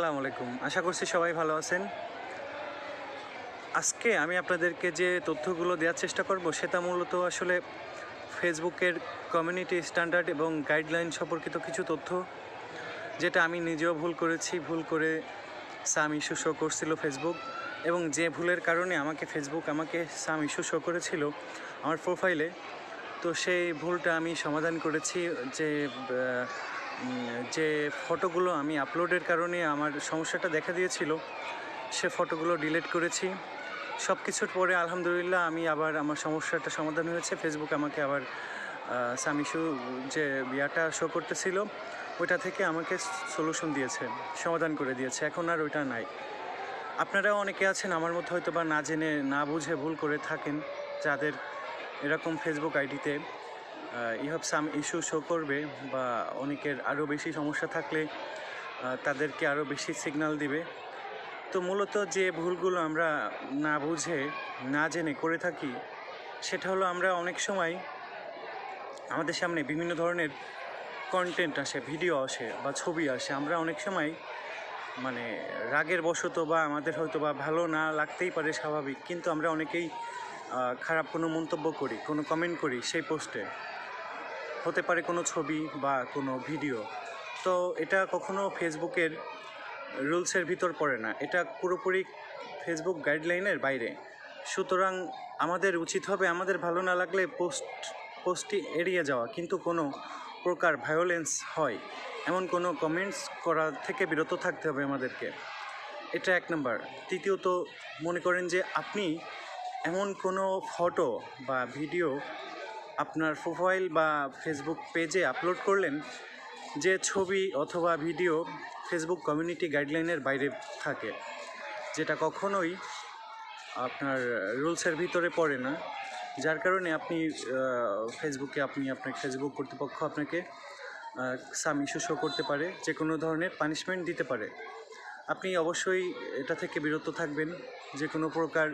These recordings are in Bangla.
আসসালামু আলাইকুম। আশা করছি সবাই ভালো আছেন। আজকে আমি আপনাদেরকে যে তথ্যগুলো দেওয়ার চেষ্টা করব, সেটা মূলত আসলে ফেসবুকের কমিউনিটি স্ট্যান্ডার্ড এবং গাইডলাইন সম্পর্কিত কিছু তথ্য, যেটা আমি নিজেও ভুল করেছি। ভুল করে সাম ইস্যু শো করছিল ফেসবুক এবং যে ভুলের কারণে আমাকে ফেসবুক আমাকে সাম ইস্যু শো করেছিল আমার প্রোফাইলে। তো সেই ভুলটা আমি সমাধান করেছি যে যে ফটোগুলো আমি আপলোডের কারণে আমার সমস্যাটা দেখা দিয়েছিল, সে ফটোগুলো ডিলিট করেছি। সব কিছুর পরে আলহামদুলিল্লাহ আমি আবার আমার সমস্যাটা সমাধান হয়েছে। ফেসবুক আমাকে আবার সামিশু যে বিয়াটা শো করতেছিল, ওইটা থেকে আমাকে সলিউশন দিয়েছে, সমাধান করে দিয়েছে। এখন আর ওইটা নাই। আপনারাও অনেকে আছেন, আমার মতো হয়তো বা না জেনে, না বুঝে ভুল করে থাকেন, যাদের এরকম ফেসবুক আইডিতে ইহাব সাম ইস্যু শো করবে বা অনেকের আরও বেশি সমস্যা থাকলে তাদেরকে আরও বেশি সিগন্যাল দিবে। তো মূলত যে ভুলগুলো আমরা না বুঝে, না জেনে করে থাকি, সেটা হলো আমরা অনেক সময় আমাদের সামনে বিভিন্ন ধরনের কন্টেন্ট আসে ভিডিও আসে বা ছবি আসে। আমরা অনেক সময় মানে রাগের বশত বা আমাদের হয়তো বা ভালো না লাগতেই পারে স্বাভাবিক, কিন্তু আমরা অনেকেই খারাপ কোনো মন্তব্য করি, কোনো কমেন্ট করি সেই পোস্টে হতে পারে কোনো ছবি বা কোনো ভিডিও। তো এটা কখনো ফেসবুকের রুলসের ভিতর পড়ে না। এটা পুরোপুরি ফেসবুক গাইডলাইনের বাইরে। সুতরাং আমাদের উচিত হবে, আমাদের ভালো না লাগলে পোস্ট, পোস্টটি এড়িয়ে যাওয়া। কিন্তু কোনো প্রকার ভায়োলেন্স হয়। এমন কোনো কমেন্টস করা থেকে বিরত থাকতে হবে আমাদেরকে। এটা এক নম্বর তৃতীয়ত, মনে করেন যে আপনি এমন কোনো ফটো বা ভিডিও আপনার প্রোফাইল বা ফেসবুক পেজে আপলোড করলেন যে ছবি অথবা ভিডিও ফেসবুক কমিউনিটি গাইডলাইনের বাইরে থাকে, যেটা কখনোই আপনার রুলসের ভিতরে পড়ে না। যার কারণে আপনি ফেসবুকে আপনি আপনার ফেসবুক কর্তৃপক্ষ আপনাকে সাম ইস্যু শো করতে পারে, যে কোনো ধরনের পানিশমেন্ট দিতে পারে। আপনি অবশ্যই এটা থেকে বিরত থাকবেন। যে কোনো প্রকার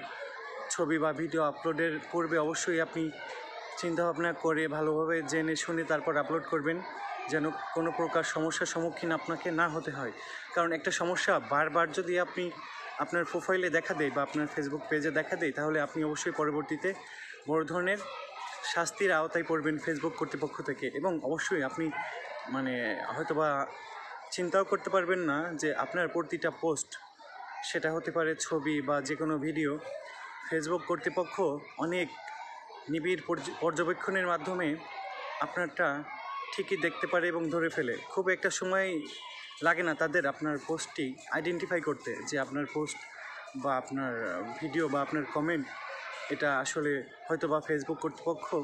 ছবি বা ভিডিও আপলোডের পূর্বে অবশ্যই আপনি চিন্তাভাবনা করে ভালোভাবে জেনে শুনে তারপর আপলোড করবেন, যেন কোনো প্রকার সমস্যার সম্মুখীন আপনাকে না হতে হয়। কারণ একটা সমস্যা বারবার যদি আপনি আপনার প্রোফাইলে দেখা দেয় বা আপনার ফেসবুক পেজে দেখা দেয়, তাহলে আপনি অবশ্যই পরবর্তীতে বড় ধরনের শাস্তির আওতায় পড়বেন ফেসবুক কর্তৃপক্ষ থেকে। এবং অবশ্যই আপনি মানে হয়তোবা চিন্তাও করতে পারবেন না যে আপনার প্রতিটা পোস্ট সেটা হতে পারে ছবি বা যে কোনো ভিডিও ফেসবুক কর্তৃপক্ষ অনেক নিবিড় পর্য- পর্যবেক্ষণের মাধ্যমে আপনারটা ঠিকই দেখতে পারে এবং ধরে ফেলে। খুব একটা সময় লাগে না তাদের আপনার পোস্টটি আইডেন্টিফাই করতে যে আপনার পোস্ট বা আপনার ভিডিও বা আপনার কমেন্ট এটা আসলে হয়তো বা ফেসবুক কর্তৃপক্ষ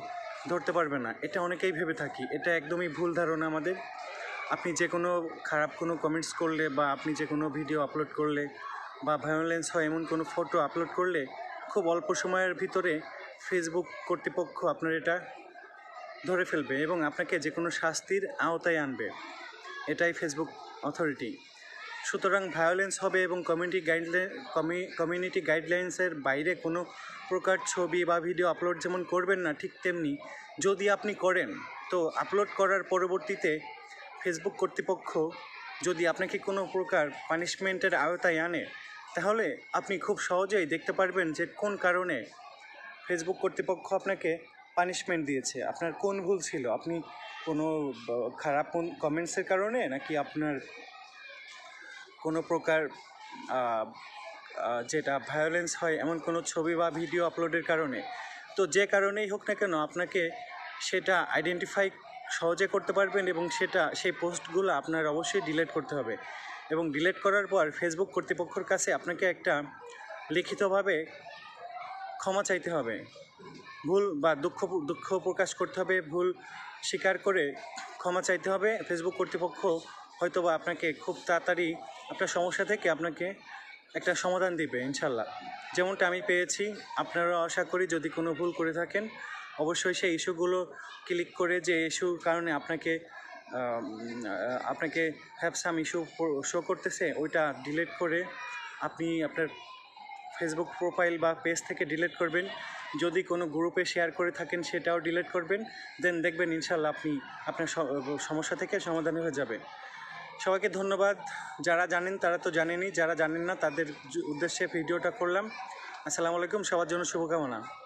ধরতে পারবে না। এটা অনেকেই ভেবে থাকি। এটা একদমই ভুল ধারণা আমাদের। আপনি যে কোনো খারাপ কোনো কমেন্টস করলে বা আপনি যে কোনো ভিডিও আপলোড করলে বা ভায়োলেন্স হয় এমন কোনো ফটো আপলোড করলে খুব অল্প সময়ের ভিতরে ফেসবুক কর্তৃপক্ষ আপনার এটা ধরে ফেলবে এবং আপনাকে যে কোনো শাস্তির আওতায় আনবে। এটাই ফেসবুক অথরিটি সুতরাং ভায়োলেন্স হবে এবং কমিউনিটি গাইডলাইন কমিউনিটি গাইডলাইন্সের বাইরে কোনো প্রকার ছবি বা ভিডিও আপলোড যেমন করবেন না, ঠিক তেমনি যদি আপনি করেন, তো আপলোড করার পরবর্তীতে ফেসবুক কর্তৃপক্ষ যদি আপনাকে কোনো প্রকার পানিশমেন্টের আওতায় আনে, তাহলে আপনি খুব সহজেই দেখতে পারবেন যে কোন কারণে ফেসবুক কর্তৃপক্ষ আপনাকে পানিশমেন্ট দিয়েছে। আপনার কোন ভুল ছিল? আপনি কোনো খারাপ কমেন্টসের কারণে, নাকি আপনার কোনো প্রকার যেটা ভায়োলেন্স হয়, এমন কোনো ছবি বা ভিডিও আপলোডের কারণে? তো যে কারণেই হোক না কেন, আপনাকে সেটা আইডেন্টিফাই সহজে করতে পারবেন এবং সেটা, সেই পোস্টগুলো আপনার অবশ্যই ডিলিট করতে হবে। এবং ডিলিট করার পর ফেসবুক কর্তৃপক্ষর কাছে আপনাকে একটা লিখিতভাবে ক্ষমা চাইতে হবে। ভুল বা দুঃখ দুঃখ প্রকাশ করতে হবে, ভুল স্বীকার করে ক্ষমা চাইতে হবে। ফেসবুক কর্তৃপক্ষ হয়তো বা আপনাকে খুব তাড়াতাড়ি আপনার সমস্যা থেকে আপনাকে একটা সমাধান দিবে, ইনশাল্লাহ। যেমনটা আমি পেয়েছি, আপনারাও আশা করি যদি কোনো ভুল করে থাকেন, অবশ্যই সেই ইস্যুগুলো ক্লিক করে যে ইস্যুর কারণে আপনাকে আপনাকে হ্যাপসাম ইস্যু শো করতেছে, ওইটা ডিলিট করে আপনি আপনার ফেসবুক প্রোফাইল বা পেজ থেকে ডিলিট করবেন। যদি কোনো গ্রুপে শেয়ার করে থাকেন, সেটাও ডিলিট করবেন। দেন দেখবেন ইনশাল্লাহ আপনি, আপনার সমস্যা থেকে সমাধান হয়ে যাবে। সবাইকে ধন্যবাদ। যারা জানেন তারা তো জানেনই। যারা জানেন না, তাদের উদ্দেশ্যে ভিডিওটা করলাম। আসসালামু আলাইকুম। সবার জন্য শুভকামনা।